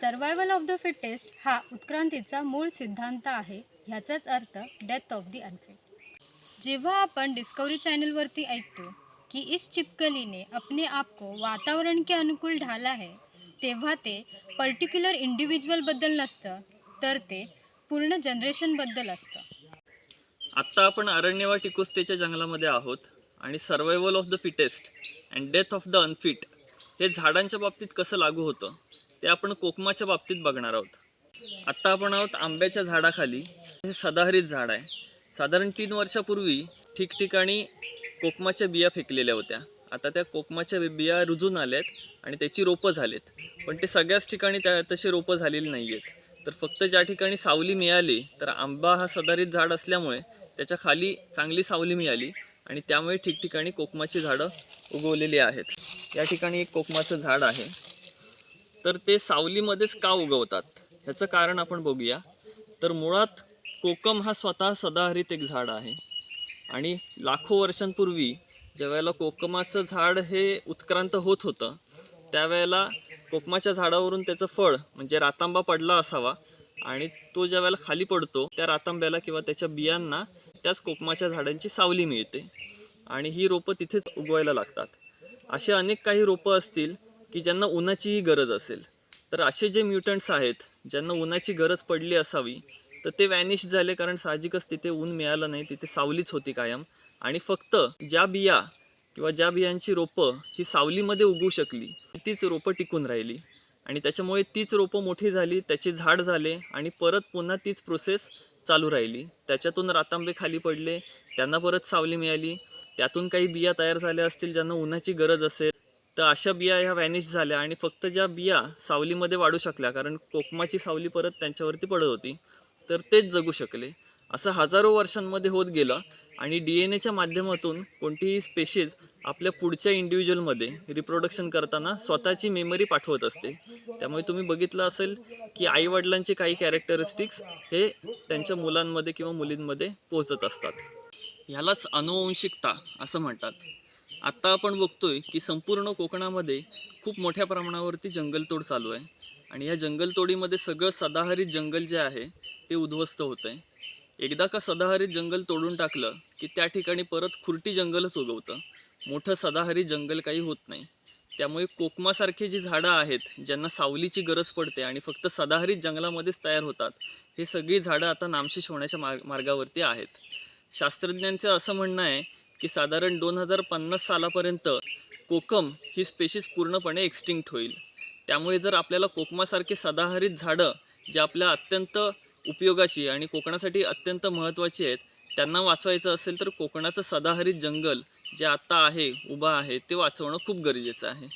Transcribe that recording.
Survival of the fittest हा उत्क्रांतीचा मूळ सिद्धांत आहे. ह्याचाच अर्थ डेथ ऑफ द अनफिट जेव्हा आपण डिस्कवरी चॅनलवरती ऐकतो कि इस चिपकली ने अपने आप को वातावरण के अनुकूल ढाला है तेव्हा ते पर्टिक्युलर इंडिव्हिज्युअलबद्दल नसतं तर ते पूर्ण जनरेशनबद्दल असतं. आत्ता आपण अरण्यवा टिकोस्टेच्या जंगलामध्ये आहोत आणि survival of the fittest and death of the unfit हे झाडांच्या बाबतीत कसं लागू होतं? ते आपण कोकमाच्या बाबतीत बघणार आहोत. आत्ता आपण आहोत आंब्याच्या झाडाखाली. हे सदाहरित झाड आहे. साधारण तीन वर्षापूर्वी ठिकठिकाणी कोकमाच्या बिया फेकलेल्या होत्या. आता त्या कोकमाच्या बिया रुजून आल्यात आणि त्याची रोपं झालेत. पण ते सगळ्याच ठिकाणी त्या तशी रोपं झालेली नाही आहेत तर फक्त ज्या ठिकाणी सावली मिळाली तर आंबा हा सदाहरित झाड असल्यामुळे त्याच्याखाली चांगली सावली मिळाली आणि त्यामुळे ठिकठिकाणी कोकमाची झाडं उगवलेली आहेत. या ठिकाणी एक कोकमाचं झाड आहे. तर ते सावलीमध्येच का उगवतात? ह्याचं कारण आपण बघूया. तर मुळात कोकम हा स्वतः सदाहरित एक झाड आहे. आणि लाखो वर्षांपूर्वी ज्यावेळेला कोकमाचं झाड हे उत्क्रांत होत होतं त्यावेळेला कोकमाच्या झाडावरून त्याचं फळ म्हणजे रातांबा पडला असावा. आणि तो ज्या वेळेला खाली पडतो त्या रातांब्याला किंवा त्याच्या बियांना त्याच कोकमाच्या झाडांची सावली मिळते. आणि ही रोपं तिथेच उगवायला लागतात. असे अनेक काही रोपं असतील की ज्यांना उन्हाचीही गरज असेल. तर असे जे म्युटंट्स आहेत ज्यांना उन्हाची गरज पडली असावी तर ते वॅनिश झाले कारण साहजिकच तिथे ऊन मिळालं नाही तिथे सावलीच होती कायम. आणि फक्त ज्या बिया किंवा ज्या बियांची रोपं ही सावलीमध्ये उगवू शकली तीच रोपं टिकून राहिली. आणि त्याच्यामुळे तीच रोपं मोठी झाली त्याचे झाड झाले आणि परत पुन्हा तीच प्रोसेस चालू राहिली. त्याच्यातून रातांबे खाली पडले त्यांना परत सावली मिळाली. त्यातून काही बिया तयार झाल्या असतील ज्यांना उन्हाची गरज असेल तर अशा बिया ह्या वॅनिश झाल्या आणि फक्त ज्या बिया सावलीमध्ये वाढू शकल्या कारण कोकमाची सावली परत त्यांच्यावरती पडत होती तर तेच जगू शकले. असं हजारो वर्षांमध्ये होत गेलं आणि डी एन एच्या माध्यमातून कोणतीही स्पेशीज आपल्या पुढच्या इंडिव्हिज्युअलमध्ये रिप्रोडक्शन करताना स्वतःची मेमरी पाठवत असते. त्यामुळे तुम्ही बघितलं असेल की आईवडिलांचे काही कॅरेक्टरिस्टिक्स हे त्यांच्या मुलांमध्ये किंवा मुलींमध्ये पोचत असतात. ह्यालाच अनुवंशिकता असं म्हणतात. आत्ता आपण बघतोय की संपूर्ण कोकणामध्ये खूप मोठ्या प्रमाणावरती जंगलतोड चालू आहे. आणि या जंगलतोडीमध्ये सगळं सदाहरित जंगल जे आहे ते उद्ध्वस्त होत आहे एकदा का सदाहरित जंगल तोडून टाकलं की त्या ठिकाणी परत खुरटी जंगलच उगवतं. मोठं सदाहरित जंगल काही होत नाही. त्यामुळे कोकमासारखी जी झाडं आहेत ज्यांना सावलीची गरज पडते आणि फक्त सदाहरित जंगलामध्येच तयार होतात हे सगळी झाडं आता नामशेष होण्याच्या मार्ग मार्गावरती आहेत. शास्त्रज्ञांचं असं म्हणणं आहे की साधारण दोन हजार पन्नास सालापर्यंत कोकम ही स्पेशीस पूर्णपणे एक्स्टिंक्ट होईल. त्यामुळे जर आपल्याला कोकमासारखे सदाहरित झाडं जे आपल्या अत्यंत उपयोगाची आणि कोकणासाठी अत्यंत महत्त्वाची आहेत त्यांना वाचवायचं असेल तर कोकणाचं सदाहरित जंगल जे आत्ता आहे उभं आहे ते वाचवणं खूप गरजेचं आहे.